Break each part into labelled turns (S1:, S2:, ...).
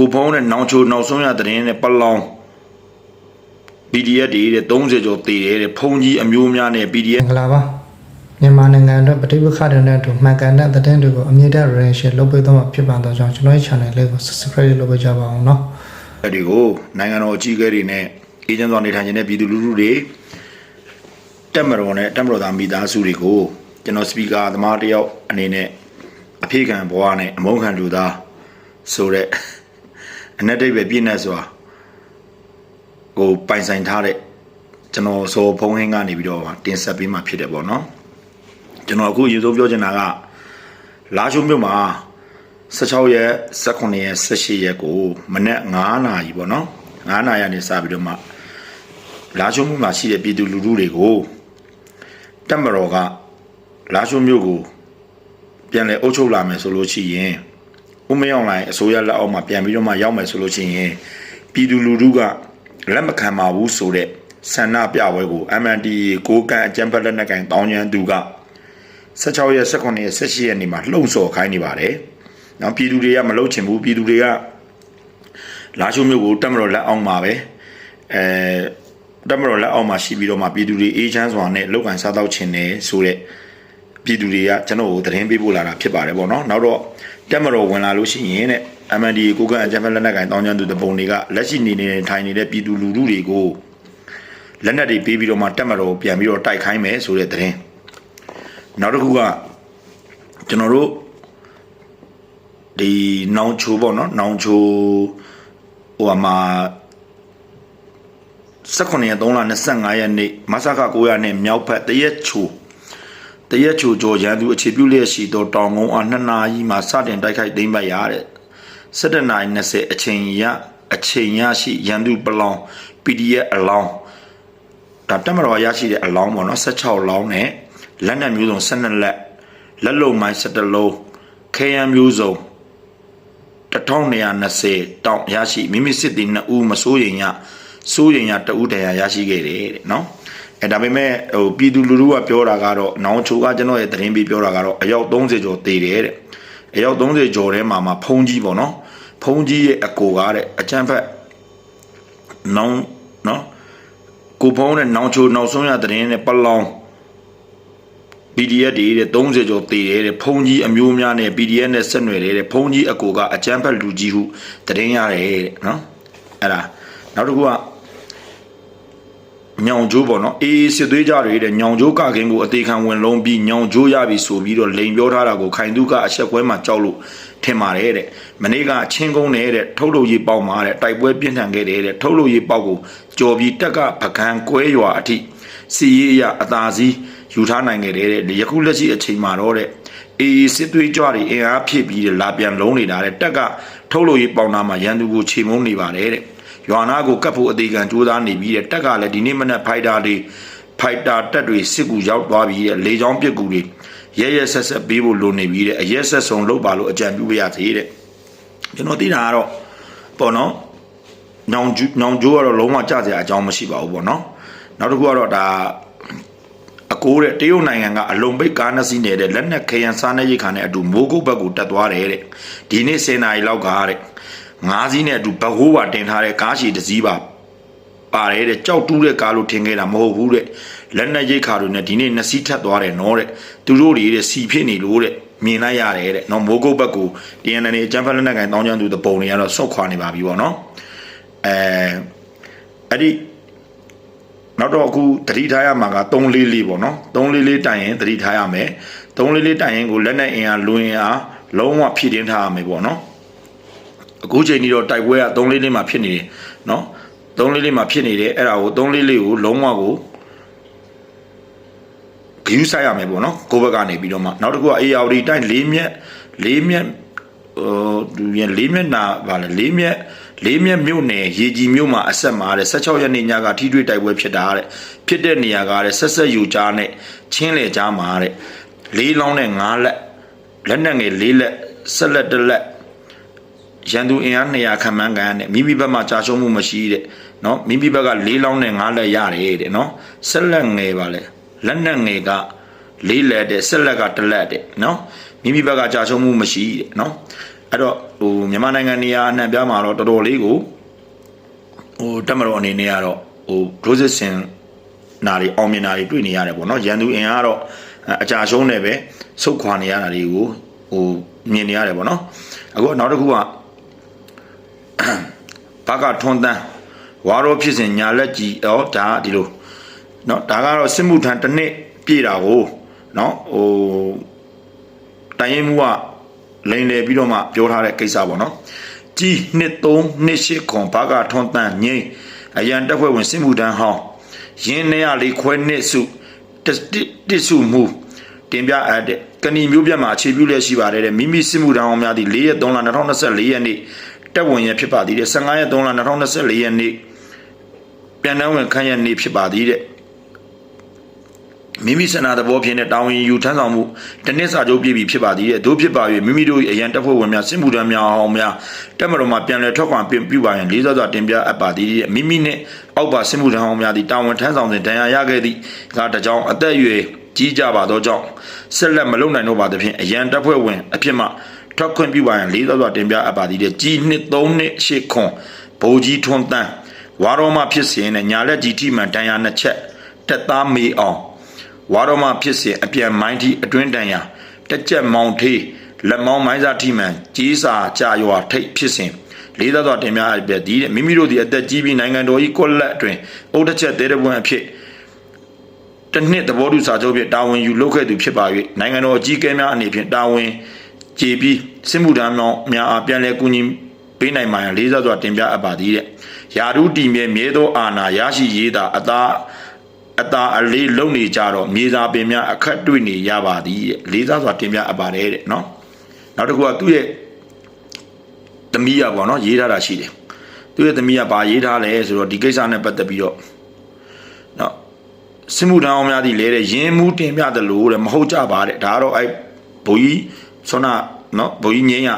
S1: ကိုဖုံးနဲ့နောင်ချိုနောက်ဆုံးရသတင်းနဲ့ပလောင် PDF တွေတဲ့30ကျော်တည်တယ်တဲ့ဖုံကြီးအမျိုးများနဲ့ PDF
S2: မင်္ဂလာပါမြန်မာနိုင်ငံအတွက်ပဋိပက္ခတွေနဲ့အတူမှန်ကန်တဲ့သတင်းတွေကိုအမြင့်တဲ့ range လုပ်ပေးသွားမှာဖြစ်ပါတော့ကြောင့်ကျွန်တော်ရဲ့ channel လေးကို subscribe လုပ်ပေးကြပါအောင်เนาะ
S1: တွေကိုနိုင်ငံတော်အကြီးအကဲတွေနဲ့အေဂျင့်စွာနေထိုင်နေတဲ့ပြည်သူလူထုတွေတက်မတော်နဲ့တက်မတော်သားမိသားစုတွေကိုကျွန်တော်စပီကာသမားတယောက်အနေနဲ့အဖေခံဘဝနဲ့အမုန်းခံလူသားဆိုတဲ့ အနက်တိတ်ပဲပြည့်နေစွာကိုပိုင်ဆိုင်ထားတဲ့ကျွန်တော်စောဖုံးဟင်းကနေပြီးတော့တင်ဆက်ပေးมาဖြစ်တယ်ပေါ့နော်ကျွန်တော်အခုရေစိုးပြောချင်တာကလာချုံမြို့မှာ16ရက်18ရက်18ရက်ကိုမနေ့9နာရီပေါ့နော်9နာရီကနေစပြီးတော့မှလာချုံမြို့မှာရှိတဲ့ပြည်သူလူထုတွေကိုတက်မတော်ကလာချုံမြို့ကိုပြန်လဲအုပ်ချုပ်လာမယ်ဆိုလို့ရှိရင် ဥမရောက်လိုက်အစိုးရလက်အောက်မှာပြန်ပြီးတော့မှရောက်မယ်ဆိုလို့ရှိရင်ပြည်သူလူထုကလက်မခံပါဘူးဆိုတဲ့ဆန္ဒပြပွဲကို MND ကိုကန်အကြံဖက်လက်နက်ကန်တောင်းကျမ်းသူက16ရက်18ရက်18ရက်နေ့မှာလှုံ့ဆော်ခိုင်းနေပါတယ်။နော်ပြည်သူတွေကမလုပ်ချင်ဘူးပြည်သူတွေကလာချိုမျိုးကိုတက်မတော်လက်အောင်မှာပဲအဲတက်မတော်လက်အောင်မှာရှိပြီးတော့မှပြည်သူတွေအေးချမ်းစွာနဲ့လောက်ကန်စားတော့ချင်တယ်ဆိုတဲ့ပြည်သူတွေကကျွန်တော်ကိုသတင်းပေးပို့လာတာဖြစ်ပါတယ်ပေါ့နော်။နောက်တော့ တက်မတော်ဝင်လာလို့ရှိရင်တဲ့ MND ကိုကန်အကြံဖက်လက်နက်ကန်တောင်းကျမ်းသူတပုံတွေကလက်ရှိနေနေထိုင်နေတဲ့ပြည်သူလူထုတွေကိုလက်နက်တွေပေးပြီးတော့မှတက်မတော်ကိုပြန်ပြီးတော့တိုက်ခိုင်းမယ်ဆိုတဲ့သတင်းနောက်တစ်ခုကကျွန်တော်တို့ဒီနောင်ချိုပေါ့နော်နောင်ချိုဟိုမှာ18ရက်3လ25ရက်နေ့မဆာခ900နဲ့မြောက်ဖက်တရက်ချို တရက်ချိုကျော်ရန်သူအခြေပြုလျက်ရှိသောတောင်ကုန်းအား2နာရီမှစတင်တိုက်ခိုက်သိမ်းပိုက်ရတဲ့17နာရီ20အချိန်ရအချိန်ရရှိရန်သူပလောင် PDF အလောင်းဒါတက်မတော်ရရှိတဲ့အလောင်းပေါ့နော်16လောင်းနဲ့လက်နက်မျိုးစုံ12လက်လက်လုံမိုင်း17လုံးခဲယမ်းမျိုးစုံ1220တောင်ရရှိမိမိစစ်သည်2ဦးမစိုးရင်ရစိုးရင်ရတဦးတရားရရှိခဲ့တယ်တဲ့နော် အဲဒါပေမဲ့ဟိုပြည်သူလူထုကပြောတာကတော့နောင်ချိုကကျွန်တော်ရဲ့သတင်းပေးပြောတာကတော့အယောက်30ကျော်တည်တယ်တဲ့အယောက်30ကျော်ထဲမှာမှာဖုံးကြီးပေါ့နော်ဖုံးကြီးရဲ့အကိုကားတဲ့အချမ်းဖက်နောင်နော်ကိုဖုံးနဲ့နောင်ချိုနောက်ဆုံးရသတင်းနဲ့ပလောင် PDF တွေတဲ့30ကျော်တည်တယ်တဲ့ဖုံကြီးအမျိုးများနဲ့ PDF နဲ့ဆက်နွယ်တယ်တဲ့ဖုံကြီးအကိုကအကျန်းဖက်လူကြီးဟုတရင်ရတယ်တဲ့နော်အဲ့ဒါနောက်တစ်ခုက ညောင်ကျိုးပေါ့နော်အေးစစ်သွေးကြတွေတဲ့ညောင်ကျိုးကခင်ကိုအသေးခံဝင်လုံးပြီးညောင်ကျိုးရပြီဆိုပြီးတော့လိန်ပြောထားတာကိုခိုင်သူကအဆက်ပွဲမှာကြောက်လို့ထင်ပါတယ်တဲ့မနေ့ကအချင်းကုန်းနေတဲ့ထုတ်လို့ရေးပေါက်မှာတဲ့တိုက်ပွဲပြင်းထန်ခဲ့တယ်တဲ့ထုတ်လို့ရေးပေါက်ကိုကြော်ပြီးတက်ကပကံကွဲရွာအထိစီရေးရအသာစီးယူထားနိုင်ခဲ့တယ်တဲ့ယခုလက်ရှိအချိန်မှာတော့တဲ့အေးစစ်သွေးကြွတွေအင်အားဖြည့်ပြီးလာပြန်လုံးနေတာတဲ့တက်ကထုတ်လို့ရေးပေါက်နာမှာရန်သူကိုခြေမုံနေပါတယ်တဲ့ ရွာနာကိုကတ်ဖို့အသေးခံကြိုးစားနေပြီးတဲ့တက်ကလည်းဒီနေ့မနက်ဖိုက်တာတွေဖိုက်တာတက်တွေစစ်ကူရောက်သွားပြီးတဲ့လေချောင်းပစ်ကူတွေရဲရဲဆက်ဆက်ပေးဖို့လိုနေပြီးတဲ့အရက်ဆက်ဆုံးလုပ်ပါလို့အကြံပြုပေးရသေးတဲ့ကျွန်တော်သိတာကတော့ပေါ့နော်ညောင်ကျညောင်ကျိုးကတော့လုံးဝကြစရာအကြောင်းမရှိပါဘူးပေါ့နော်နောက်တစ်ခုကတော့ဒါအကိုတဲ့တရုတ်နိုင်ငံကအလုံပိတ်ကားနှစ်စီးနေတဲ့လက်နက်ခရန်စားနေရိတ်ခါနဲ့အတူမိုးကုတ်ဘက်ကိုတက်သွားတယ်တဲ့ဒီနေ့10နာရီလောက်ကတဲ့ ငါးစီးနဲ့အတူဘကိုးပါတင်ထားတဲ့ကားရှည်တစ်စီးပါပါတယ်တဲ့ကြောက်တူးတဲ့ကားလို့ထင်ခဲ့တာမဟုတ်ဘူးတဲ့လက်နက်ရိတ်ခါတွေနဲ့ဒီနေ့နှစ်စီးထပ်သွားတယ်နော်တဲ့သူတို့တွေတဲ့စီဖြစ်နေလို့တဲ့မြင်လိုက်ရတယ်တဲ့နော်မိုးကုတ်ဘက်ကို TNN အကြမ်းဖက်လက်နက်ကိုင်တောင်းကျမ်းသူတပုံတွေကတော့ဆုတ်ခွာနေပါပြီပေါ့နော်အဲအဲ့ဒီနောက်တော့အခုတတိထားရမှာက344ပေါ့နော်344တိုင်ရင်တတိထားရမယ်344တိုင်ရင်ကိုလက်နဲ့အင်အားလွင်အားလုံးဝဖြည့်တင်းထားရမယ်ပေါ့နော် အခုချိန်ကြီးတော့တိုက်ပွဲက344မှာဖြစ်နေတယ်နော်344မှာဖြစ်နေတယ်အဲ့ဒါကို344ကိုလုံးဝကိုဂယူးဆိုင်ရမယ်ပေါ့နော်ကိုဘက်ကနေပြီးတော့မှနောက်တစ်ခုက ARD တိုင်း၄မြက်၄မြက်ဟိုသူရ၄မြက်နာဗာလေ၄မြက်၄မြက်မြို့နယ်ရေကြီးမြို့မှာအဆက်မှာတဲ့16ရက်နေ့ညကထိတွေ့တိုက်ပွဲဖြစ်တာတဲ့ဖြစ်တဲ့နေရာကတဲ့ဆက်ဆက်ယူကြားနဲ့ချင်းလေကြားမှာတဲ့လေးလောင်းနဲ့၅လက်လက်နက်ငယ်၄လက်ဆက်လက်တစ်လက် ရန်သူအင်အား200ခန့်မှန်းကန်တဲ့မိမိဘက်မှာကြာရှုံးမှုမရှိတဲ့နော်မိမိဘက်က၄လောင်းနဲ့၅လက်ရတယ်တဲ့နော်ဆက်လက်ငယ်ပါလေလက်နက်ငယ်ကလေးလက်တဲ့ဆက်လက်ကတစ်လက်တဲ့နော်မိမိဘက်ကကြာရှုံးမှုမရှိတဲ့နော်အဲ့တော့ဟိုမြန်မာနိုင်ငံနေရာအနှံ့ပြားမှာတော့တော်တော်လေးကိုဟိုတက်မတော်အနေနဲ့ကတော့ဟိုဒိုးစစ်စင်နာတွေအောင်မြင်တာတွေတွေ့နေရတယ်ပေါ့နော်ရန်သူအင်အားကတော့အကြာရှုံးနေပဲဆုတ်ခွာနေရတာတွေကိုဟိုမြင်နေရတယ်ပေါ့နော်အခုနောက်တစ်ခုက ဘာကထွန်တန်းဝါရောဖြစ်စဉ်ညာလက်ကြီးဩဒါကဒီလိုเนาะဒါကတော့စစ်မှုထမ်းတစ်နှစ်ပြည့်တာကိုเนาะဟိုတိုင်ရင်မှုကလိန်လေပြီးတော့မှပြောထားတဲ့ကိစ္စပေါ့နော်ကြီးနှစ်3နှစ်8ခွန်ဘာကထွန်တန်းငိမ့်အရန်တက်ဖွဲ့ဝင်စစ်မှုထမ်းဟောင်းရင်းနေရလေးခွဲနှစ်စုတစ်စုမှုတင်ပြအပ်တဲ့ကဏီမျိုးပြတ်မှာအခြေပြုလျက်ရှိပါတယ်တဲ့မိမိစစ်မှုထမ်းဟောင်းများသည့်4ရက်3လ2024ရက်နေ့ တက်ဝင်ရဖြစ်ပါသည်တဲ့15ရက်3လ2024ရက်နေ့ပြန်နှံဝင်ခန့်ရနေ့ဖြစ်ပါသည်တဲ့မိမိစနာသဘောဖြင့်တဲ့တာဝန်ယူထမ်းဆောင်မှုတနစ်စာချုပ်ပြည့်ပြီဖြစ်ပါသည်တဲ့တို့ဖြစ်ပါ၍မိမိတို့၏အရန်တက်ဖွဲ့ဝင်များစစ်မှုထမ်းများဟောင်းများတက်မတော်မှာပြန်လည်ထွက်ခွာပြင်ပြပါရန်လေးစားစွာတင်ပြအပ်ပါသည်တဲ့မိမိနှင့်အောက်ပါစစ်မှုထမ်းဟောင်းများသည်တာဝန်ထမ်းဆောင်စဉ်ဒဏ်ရာရခဲ့သည့်ကတကြောင်အသက်အရွယ်ကြီးကြပါသောကြောင့်ဆက်လက်မလုံနိုင်တော့ပါသဖြင့်အရန်တက်ဖွဲ့ဝင်အဖြစ်မှ ထွက်ခွင့်ပြုပါရန်လေးစားစွာတင်ပြအပ်ပါသည်တဲ့ကြီးနှစ်3နှစ်ရှစ်ခွန်ဘိုးကြီးထွန်းတန်းဝါတော်မှဖြစ်စဉ်နဲ့ညာလက်ကြီးထိမှန်ဒဏ်ရာနှစ်ချက်တက်သားမေအောင်ဝါတော်မှဖြစ်စဉ်အပြန်မိုင်းထိအတွင်းတန်ရာတက်ကြက်မောင်ထေးလက်မောင်းမိုင်းစားထိမှန်ကြီးစာကြာရွာထိတ်ဖြစ်စဉ်လေးသားစွာတင်များအပ်ပြသည်တဲ့မိမိတို့ဒီအသက်ကြီးပြီးနိုင်ငံတော်၏ကွက်လက်အတွင်အုတ်တစ်ချက်သေးတဲ့ဘွန်းအဖြစ်တစ်နှစ်သဘောတူစာချုပ်ဖြင့်တာဝန်ယူလုပ်ခဲ့သူဖြစ်ပါ၍နိုင်ငံတော်အကြီးအကဲများအနေဖြင့်တာဝန် ကျေပြီးစစ်မှုထမ်းများအားပြန်လည်ကူညီပေးနိုင်မှန်လေးစားစွာတင်ပြအပ်ပါသည်တဲ့ယာရုတီမြဲမြဲသောအာဏာရရှိရေးသာအသာအသာအလေးလုံနေကြတော့မြေစာပင်များအခက်တွေ့နေရပါသည်တဲ့လေးစားစွာတင်ပြအပ်ပါတယ်တဲ့နော်နောက်တစ်ခုကသူ့ရဲ့သမီးရပေါ့နော်ရေးထားတာရှိတယ်သူ့ရဲ့သမီးကဘာရေးထားလဲဆိုတော့ဒီကိစ္စနဲ့ပတ်သက်ပြီးတော့နော်စစ်မှုထမ်းအောင်များသည့်လဲတဲ့ရင်းမှုတင်ပြတယ်လို့တဲ့မဟုတ်ကြပါတဲ့ဒါကတော့အဲဘိုးကြီး ဆွမ်းနာနော်ဘိုးကြီးငင်းရ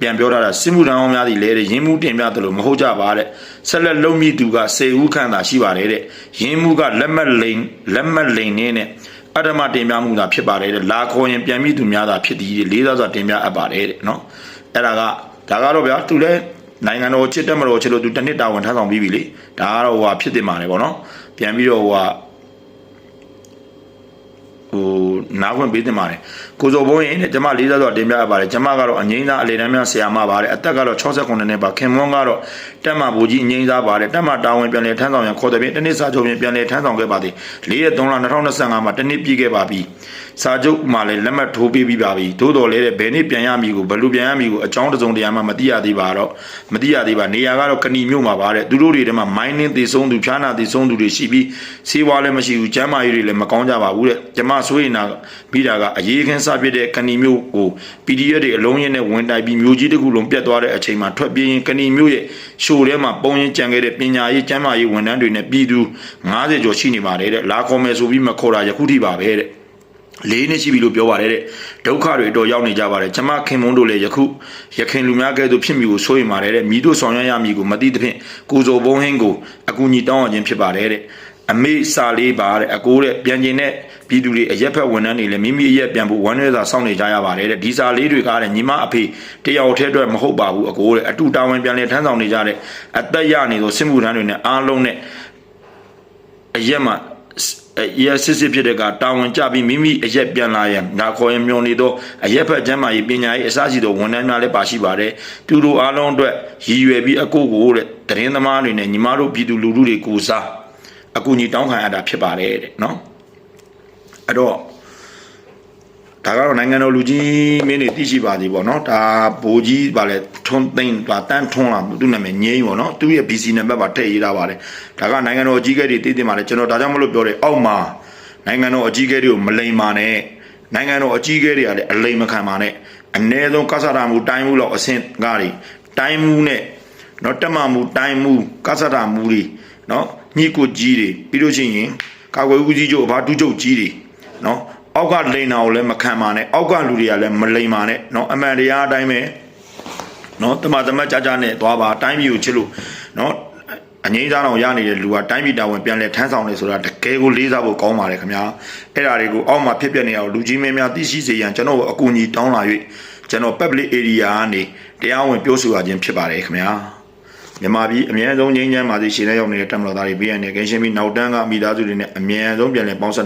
S1: ပြန်ပြောထားတာစစ်မှုထမ်းအောင်များသည့်လဲတဲ့ရင်းမှုတင်ပြတယ်လို့မဟုတ်ကြပါတဲ့ဆက်လက်လုံမိသူကစေဦးခန့်သာရှိပါတယ်တဲ့ရင်းမှုကလက်မက်လိန်လက်မက်လိန်နေနဲ့အတ္တမတင်ပြမှုသာဖြစ်ပါတယ်တဲ့လာခေါ်ရင်ပြန်မိသူများသာဖြစ်သည်တဲ့လေးစားစွာတင်ပြအပ်ပါတယ်တဲ့နော်အဲ့ဒါကဒါကတော့ဗျာသူလဲနိုင်ငံတော်ချစ်တက်မတော်ချစ်လို့သူတစ်နှစ်တာဝန်ထမ်းဆောင်ပြီးပြီလေဒါကတော့ဟိုဟာဖြစ်တင်ပါတယ်ဗောနော်ပြန်ပြီးတော့ဟိုဟာဟို နားခွင့်ပေးတင်ပါတယ်ကိုစောဘုန်းရင်တဲ့ကျမလေးစားစွာတင်ပြရပါတယ်ကျမကတော့အငိမ့်သားအလေတန်းများဆရာမပါတယ်အသက်ကတော့69နှစ်ပါခင်မွန်းကတော့တက်မဘူကြီးအငိမ့်သားပါတယ်တက်မတာဝန်ပြန်လည်ထမ်းဆောင်ရန်ခေါ်တဲ့ပြင်တနစ်စာချုပ်ပြင်ပြန်လည်ထမ်းဆောင်ခဲ့ပါသည်၄ရက်3လ2025မှာတနစ်ပြည့်ခဲ့ပါပြီစာချုပ်မှာလည်းလက်မှတ်ထိုးပေးပြီးပါပြီသို့တော်လည်းတဲ့ဘယ်နေ့ပြန်ရမည်ကိုဘယ်လိုပြန်ရမည်ကိုအကြောင်းတစုံတရာမှမသိရသေးပါတော့မသိရသေးပါနေရာကတော့ကဏီမြို့မှာပါတဲ့သူတို့တွေထဲမှာမိုင်းနှင်းတည်ဆုံးသူဖြားနာတည်ဆုံးသူတွေရှိပြီးဆေးဝါးလည်းမရှိဘူးကျန်းမာရေးတွေလည်းမကောင်းကြပါဘူးတဲ့ကျမဆိုရင်နာပြီးတာကအရေးခင်းစပြစ်တဲ့ကဏီမြို့ကို PDF တွေအလုံးရင်းနဲ့ဝင်တိုက်ပြီးမြို့ကြီးတစ်ခုလုံးပြတ်သွားတဲ့အချိန်မှာထွက်ပြေးရင်ကဏီမြို့ရဲ့ရှိုထဲမှာပုံရင်ကြံခဲ့တဲ့ပညာရေးကျန်းမာရေးဝန်ထမ်းတွေနဲ့ပြည်သူ90ကျော်ရှိနေပါတယ်တဲ့လာခေါ်မယ်ဆိုပြီးမခေါ်တာယခုထိပါပဲတဲ့ လေးနှစ်ရှိပြီလို့ပြောပါတယ်တဲ့ဒုက္ခတွေတော့ရောက်နေကြပါတယ်ကျမခင်မုန်းတို့လည်းယခုရခင်လူများကဲ့သို့ဖြစ်မိကိုစိုးရိမ်ပါတယ်တဲ့မိတို့ဆောင်ရွက်ရမည်ကိုမသိသဖြင့်ကိုဇော်ဘုံဟင်းကိုအကူအညီတောင်းရခြင်းဖြစ်ပါတယ်တဲ့အမေစာလေးပါတဲ့အကိုတဲ့ပြန်ကျင်တဲ့ပြည်သူတွေအရက်ဖက်ဝန်ထမ်းတွေလည်းမိမိအရက်ပြန်ဖို့ဝမ်းနည်းစွာစောင့်နေကြရပါတယ်တဲ့ဒီစာလေးတွေကတဲ့ညီမအဖေတယောက်တည်းအတွက်မဟုတ်ပါဘူးအကိုတဲ့အတူတာဝန်ပြန်လဲထမ်းဆောင်နေကြတဲ့အသက်ရနေသောစစ်မှုထမ်းတွေနဲ့အားလုံးနဲ့အရက်မှာ ရစစ်စစ်ဖြစ်တဲ့ကတာဝန်ကြပြီးမိမိအရက်ပြန်လာရန်နာခေါ်ရင်မျောနေတော့အရက်ဖက်ကျမ်းမာရေးပညာရေးအစရှိသောဝန်ထမ်းများလည်းပါရှိပါတယ်သူတို့အားလုံးအတွက်ရည်ရွယ်ပြီးအကိုကိုတဲ့တရင်သမားတွေနဲ့ညီမတို့ပြည်သူလူထုတွေကိုစားအကူညီတောင်းခံရတာဖြစ်ပါတယ်တဲ့နော်အဲ့တော့ ဒါကတော့နိုင်ငံတော်လူကြီးမင်းတွေသိရှိပါသေးပေါ့နော်ဒါဘိုးကြီးဗာလဲထွန်းသိန်းဗာတန်းထွန်းလာသူ့နာမည်ငိမ့်ပေါ့နော်သူ့ရဲ့ BC နံပါတ်ပါထည့်ရေးထားပါတယ်ဒါကနိုင်ငံတော်အကြီးအကဲတွေသိသိပါတယ်ကျွန်တော်ဒါကြောင့်မလို့ပြောတယ်အောက်မှာနိုင်ငံတော်အကြီးအကဲတွေကိုမလိမ်ပါနဲ့နိုင်ငံတော်အကြီးအကဲတွေကလည်းအလိမ်မခံပါနဲ့အ ਨੇ ဆုံးကဆတာမှုတိုင်းမှုလောက်အဆင့်ကားတွေတိုင်းမှုနဲ့နော်တက်မမှုတိုင်းမှုကဆတာမှုတွေနော်ညှိကိုကြီးတွေပြီးလို့ရှိရင်ကာကွယ်ဦးကြီးချုပ်အဘာတူးချုပ်ကြီးတွေနော် အောက်ကလိန်တာကိုလည်းမခံပါနဲ့အောက်ကလူတွေကလည်းမလိန်ပါနဲ့เนาะအမှန်တရားအတိုင်းပဲเนาะတမတမကြကြနဲ့သွားပါတိုင်းပြည်ကိုချစ်လို့เนาะအငိမ့်စားအောင်ရနေတဲ့လူကတိုင်းပြည်တာဝန်ပြန်လဲထမ်းဆောင်နေဆိုတာတကယ်ကိုလေးစားဖို့ကောင်းပါတယ်ခင်ဗျာအဲ့ဒါတွေကိုအောက်မှာဖြစ်ပျက်နေအောင်လူကြီးမင်းများသိရှိစေရန်ကျွန်တော်အကူအညီတောင်းလာ၍ ကျွန်တော် public area ကနေတရားဝင်ပြောဆိုရခြင်းဖြစ်ပါတယ်ခင်ဗျာမြန်မာပြည်အများဆုံးငြိမ်းချမ်းပါစေရှင်တဲ့ရောက်နေတဲ့တက်မတော်သားတွေဘေးရန်နဲ့ကင်းရှင်းပြီးနောက်တန်းကမိသားစုတွေနဲ့အမြန်ဆုံးပြန်လည်ပေါင်းဆက်နိုင်